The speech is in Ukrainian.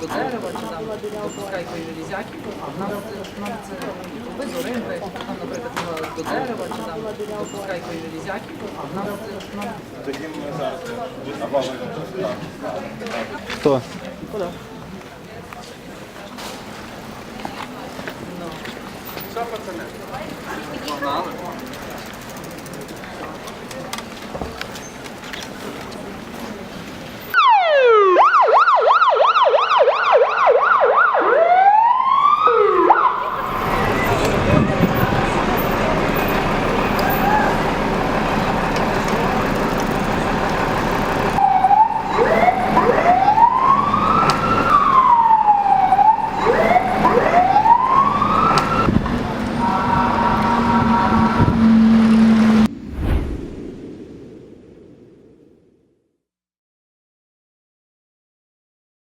До дерева, чи там допускай железяки. Нам, нам це без оренди, нам, наприклад, до дерева, чи там допускай железяки. Нам, нам Хто?